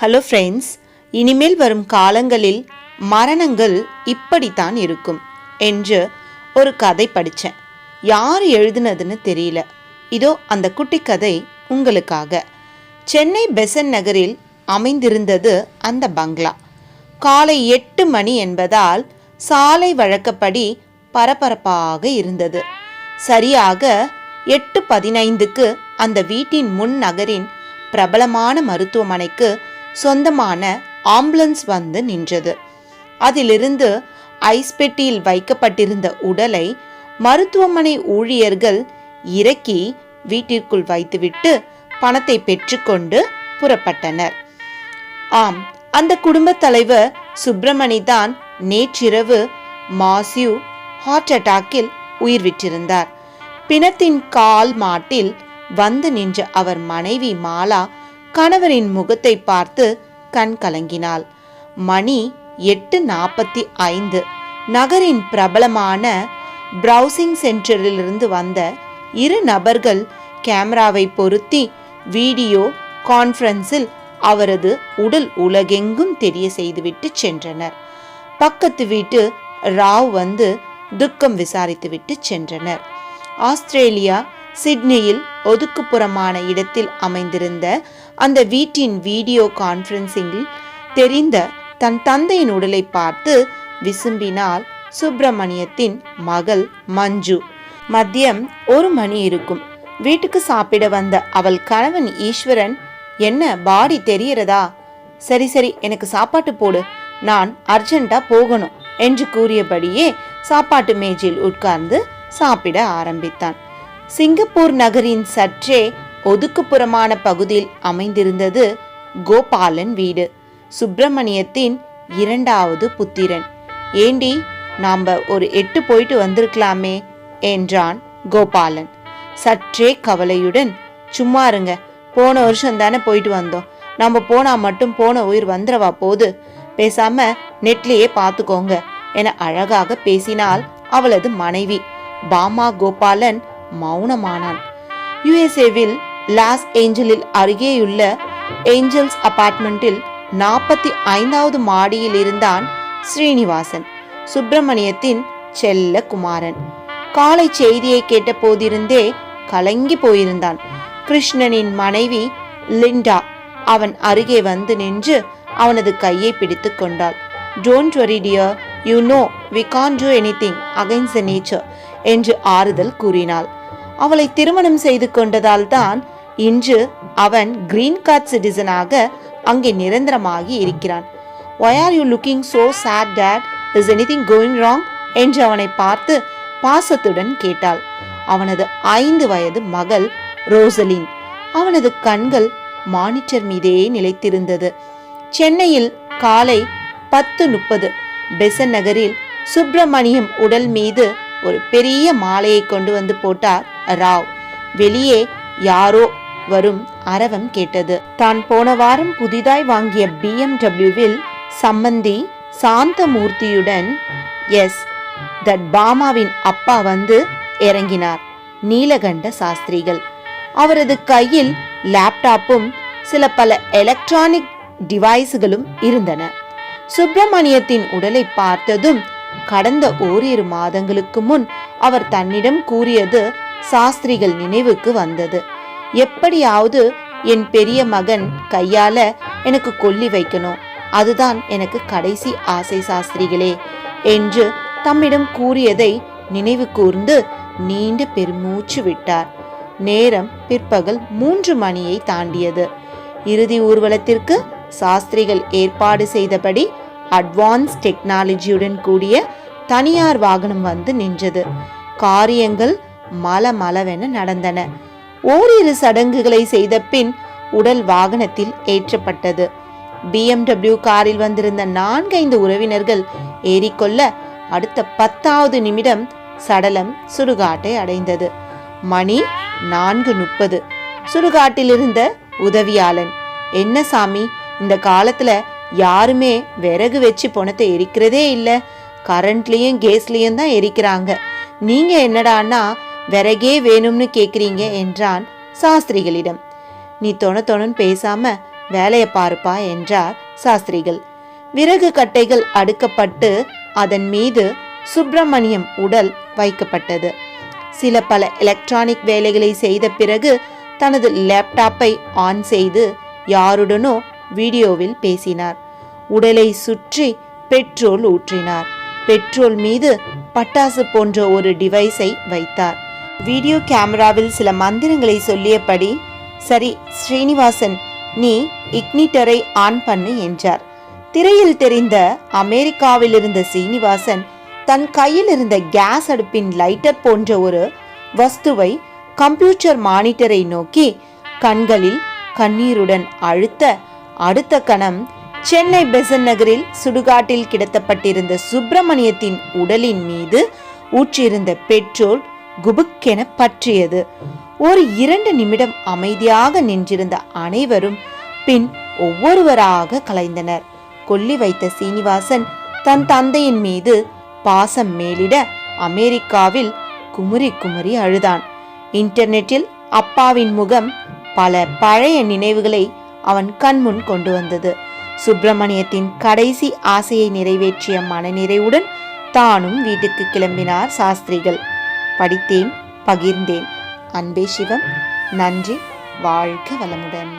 Hello friends இனிமேல் வரும் காலங்களில் மரணங்கள் இப்படித்தான் இருக்கும் என்று ஒரு கதை படித்தேன் யார் எழுதுனதுன்னு தெரியல. இதோ அந்த குட்டி கதை உங்களுக்காக. சென்னை பெசன் நகரில் அமைந்திருந்தது அந்த பங்களா. காலை எட்டு மணி என்பதால் சாலை வழக்கப்படி பரபரப்பாக இருந்தது. சரியாக எட்டு பதினைந்துக்கு அந்த வீட்டின் முன் நகரின் பிரபலமான மருத்துவமனைக்கு சொந்தமான ஆம்புலன்ஸ் வந்து நின்றது. அதிலிருந்து ஐஸ் பெட்டியில் வைக்கப்பட்டிருந்த உடலை மருத்துவமனை ஊழியர்கள் இறக்கி வீட்டிற்குள் வைத்துவிட்டு பணத்தை பெற்றுக்கொண்டு புறப்பட்டனர். ஆம் அந்த குடும்பத் தலைவர் சுப்பிரமணி தான் நேற்றிரவு மாசியூ ஹார்ட் அட்டாக்கில் உயிர் விட்டிருந்தார். பிணத்தின் கால் மாட்டில் வந்து நின்ற அவர் மனைவி மாலா கணவரின் முகத்தை பார்த்து கண் கலங்கினாள். மணி எட்டு நாற்பத்தி ஐந்து. நகரின் பிரபலமான பிரவுசிங் சென்டரிலிருந்து வந்த இரு நபர்கள் கேமராவை பொருத்தி வீடியோ கான்ஃபரன்ஸில் அவரது உடல் உலகெங்கும் தெரிய செய்துவிட்டு சென்றனர். பக்கத்து வீட்டு ராவ் வந்து துக்கம் விசாரித்துவிட்டு சென்றனர். ஆஸ்திரேலியா சிட்னியில் ஒதுக்குப்புறமான இடத்தில் அமைந்திருந்த அந்த வீட்டின் வீடியோ கான்ஃபரன்சிங்கில் தெரிந்த தன் தந்தையின் உடலை பார்த்து விசும்பினாள் சுப்பிரமணியத்தின் மகள் மஞ்சு. மதியம் ஒரு மணி இருக்கும். வீட்டுக்கு சாப்பிட வந்த அவள் கணவன் ஈஸ்வரன் என்ன பாடி தெரியறதா சரி சரி எனக்கு சாப்பாட்டு போடு. நான் அர்ஜென்ட்டா போகணும் என்று கூறியபடியே சாப்பாட்டு மேஜையில் உட்கார்ந்து சாப்பிட ஆரம்பித்தான். சிங்கப்பூர் நகரின் சற்றே ஒதுக்குப்புறமான பகுதியில் அமைந்திருந்தது கோபாலன் வீடு. சுப்பிரமணியத்தின் இரண்டாவது புத்திரன். ஏண்டி நாம் ஒரு எட்டு போயிட்டு வந்திருக்கலாமே என்றான் கோபாலன். சற்றே கவலையுடன் சும்மா இருங்க போன வருஷம் தானே போயிட்டு வந்தோம். நம்ம போனால் மட்டும் போன உயிர் வந்துடவா போது? பேசாம நெட்லேயே பார்த்துக்கோங்க என அழகாக பேசினால் அவளது மனைவி. பாமா கோபாலன் மௌனமானான். யுஎஸ்ஏவில் லாஸ் ஏஞ்சலில் அருகேயுள்ள ஏஞ்சல்ஸ் அபார்ட்மெண்ட்டில் நாற்பத்தி ஐந்தாவது மாடியில் இருந்தான் ஸ்ரீனிவாசன் சுப்பிரமணியத்தின் செல்ல குமாரன். காலை செய்தியை கேட்ட போதிருந்தே கலங்கி போயிருந்தான். கிருஷ்ணனின் மனைவி லிண்டா அவன் அருகே வந்து நின்று அவனது கையை பிடித்து கொண்டாள். Don't worry dear you know we can't do anything against the nature என்று ஆறுதல் கூறினாள். அவளை திருமணம் செய்து கொண்டதால் தான் இன்று அவன் கிரீன் கார்ட் சிட்டிசனாக அங்கே நிரந்தரமாகி இருக்கிறான். Why are you looking so sad that is anything going wrong என்று அவனை பார்த்து பாசத்துடன் கேட்டாள். அவனது ஐந்து வயது மகள் ரோசலின். அவனது கண்கள் மானிட்டர் மீதே நிலைத்திருந்தது. சென்னையில் காலை பத்து முப்பது பெசன் நகரில் சுப்பிரமணியம் உடல் மீது ஒரு பெரிய மாலையை கொண்டு வந்து போட்டார் ராவ். வெளியே யாரோ வரும் அரவம் கேட்டது. தான் போன வாரம் புதிதாய் வாங்கிய பிஎம்டபிள்யூவில் சம்பந்தி சாந்தமூர்த்தியுடன் எஸ். தட் பாமாவின் அப்பா வந்து இறங்கினார். நீலகண்ட சாஸ்திரிகள். அவரது கையில் லேப்டாப்பும் சில பல எலக்ட்ரானிக் டிவைஸுகளும் இருந்தன. சுப்பிரமணியத்தின் உடலை பார்த்ததும் கடந்த ஓரிரு மாதங்களுக்கு முன் அவர் தன்னிடம் கூறியது சாஸ்திரிகள் நினைவுக்கு வந்தது. எப்படியாவது என் பெரிய மகன் கையால எனக்கு கொல்லி வைக்கணும். அதுதான் எனக்கு கடைசி ஆசை சாஸ்திரிகளே என்று தம்மிடம் கூறியதை நினைவு கூர்ந்து நீண்ட பெருமூச்சு விட்டார். நேரம் பிற்பகல் மூன்று மணியை தாண்டியது. இறுதி ஊர்வலத்திற்கு சாஸ்திரிகள் ஏற்பாடு செய்தபடி அட்வான்ஸ் டெக்னாலஜியுடன் கூடிய தனியார் வாகனம் வந்து நின்றது. காரியங்கள் மல மலவென நடந்தன. ஓரிரு சடங்குகளை செய்த பின் உடல் வாகனத்தில் ஏற்றப்பட்டது. பிஎம்டபிள்யூ காரில் வந்திருந்த நான்கைந்து உறவினர்கள் ஏறிக்கொள்ள அடுத்த பத்தாவது நிமிடம் சடலம் சுடுகாட்டை அடைந்தது. மணி நான்கு முப்பது. சுடுகாட்டில் இருந்த உதவியாளன் என்ன சாமி இந்த காலத்துல யாருமே விறகு வச்சு பணத்தை எரிக்கிறதே இல்லை. கரண்ட்லேயும் கேஸ்லேயும் தான் எரிக்கிறாங்க. நீங்கள் என்னடான்னா விறகே வேணும்னு கேட்குறீங்க என்றான் சாஸ்திரிகளிடம். நீ தொண தொணன் பேசாம வேலையை பாருப்பா என்றார் சாஸ்திரிகள். விறகு கட்டைகள் அடுக்கப்பட்டு அதன் மீது சுப்பிரமணியம் உடல் வைக்கப்பட்டது. சில பல எலக்ட்ரானிக் வேலைகளை செய்த பிறகு தனது லேப்டாப்பை ஆன் செய்து யாருடனோ வீடியோவில் பேசினார். உடலை சுற்றி பெட்ரோல் ஊற்றினார். பெட்ரோல் மீது பட்டாசு போன்ற ஒரு டிவைஸை வைத்தார். வீடியோ கேமராவில் சில மந்திரங்களை சொல்லியபடி சரி ஸ்ரீனிவாசன் நீ இக்னிட்டரை ஆன் பண்ணு என்றார். திரையில் தெரிந்த அமெரிக்காவில் இருந்த சீனிவாசன் தன் கையில் இருந்த கேஸ் அடுப்பின் லைட்டர் போன்ற ஒரு வஸ்துவை கம்ப்யூட்டர் மானிட்டரை நோக்கி கண்களில் கண்ணீருடன் அழுத்த அடுத்த கணம் சென்னை பெசன் நகரில் சுடுகாட்டில் கிடத்தப்பட்டிருந்த சுப்பிரமணியத்தின் உடலின் மீது ஊற்றியிருந்த பெட்ரோல் குபுக்கென பற்றியது. ஒரு இரண்டு நிமிடம் அமைதியாக நின்றிருந்த அனைவரும் பின் ஒவ்வொருவராக கலைந்தனர். கொல்லி வைத்த சீனிவாசன் தன் தந்தையின் மீது பாசம் மேலிட அமெரிக்காவில் குமுறி குமுறி அழுதான். இன்டர்நெட்டில் அப்பாவின் முகம் பல பழைய நினைவுகளை அவன் கண்முன் கொண்டு வந்தது. சுப்பிரமணியத்தின் கடைசி ஆசையை நிறைவேற்றிய மனநிறைவுடன் தானும் வீட்டுக்கு கிளம்பினார் சாஸ்திரிகள். படித்தேன் பகிர்ந்தேன் அன்பே சிவம் நன்றி வாழ்க வளமுடன்